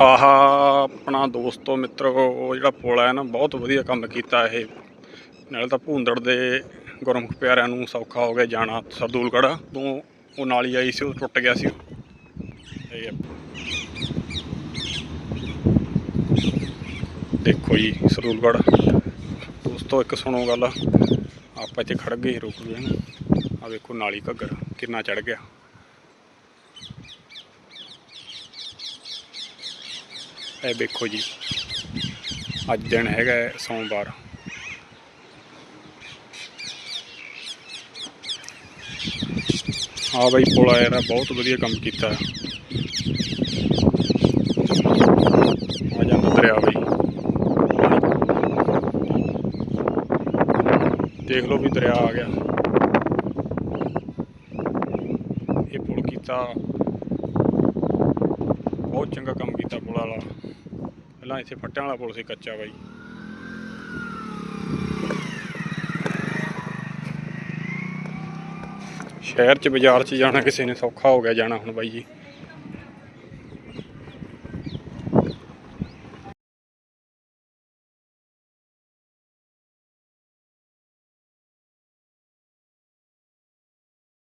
ਆਹ ਆਪਣਾ ਦੋਸਤੋ ਮਿੱਤਰੋ ਜਿਹੜਾ ਪੁਲ ਹੈ ਨਾ, ਬਹੁਤ ਵਧੀਆ ਕੰਮ ਕੀਤਾ ਇਹ। ਨਾਲੇ ਤਾਂ ਭੂੰਦੜ ਦੇ ਗੁਰਮੁਖ ਪਿਆਰਿਆਂ ਨੂੰ ਸੌਖਾ ਹੋ ਗਿਆ ਜਾਣਾ ਸਰਦੂਲਗੜ੍ਹ। ਤੋਂ ਉਹ ਨਾਲੀ ਆਈ ਸੀ, ਉਹ ਟੁੱਟ ਗਿਆ ਸੀ। ਇਹ ਦੇਖੋ ਜੀ, ਸਰਦੂਲਗੜ੍ਹ। ਦੋਸਤੋ, ਇੱਕ ਸੁਣੋ ਗੱਲ। ਆਪਾਂ ਇੱਥੇ ਖੜ ਗਏ, ਰੁਕ ਗਏ ਨਾ। ਆ ਵੇਖੋ, ਨਾਲੀ ਘੱਗਰ, ਕਿੰਨਾ ਚੜ ਗਿਆ। ਇਹ ਵੇਖੋ ਜੀ। ਅੱਜ ਦਿਨ ਹੈਗਾ ਹੈ ਸੋਮਵਾਰ। ਹਾਂ ਬਾਈ ਪੁਲ ਆਇਆ ਨਾ ਬਹੁਤ ਵਧੀਆ ਕੰਮ ਕੀਤਾ ਆ ਜਾਂਦਾ ਦਰਿਆ ਬਾਈ। ਦੇਖ ਲਓ ਵੀ ਦਰਿਆ ਆ ਗਿਆ। ਇਹ ਪੁਲ ਕੀਤਾ। ਬਹੁਤ ਚੰਗਾ ਕੰਮ ਕੀਤਾ ਪੁਲ ਵਾਲਾ। ਪਹਿਲਾਂ ਇੱਥੇ ਫੱਟਿਆਂ ਵਾਲਾ ਪੁਲ ਸੀ ਕੱਚਾ ਬਾਈ। ਸ਼ਹਿਰ ਚ ਬਾਜ਼ਾਰ ਚ ਜਾਣਾ ਕਿਸੇ ਨੇ ਸੌਖਾ ਹੋ ਗਿਆ ਜਾਣਾ ਹੁਣ ਬਾਈ ਜੀ।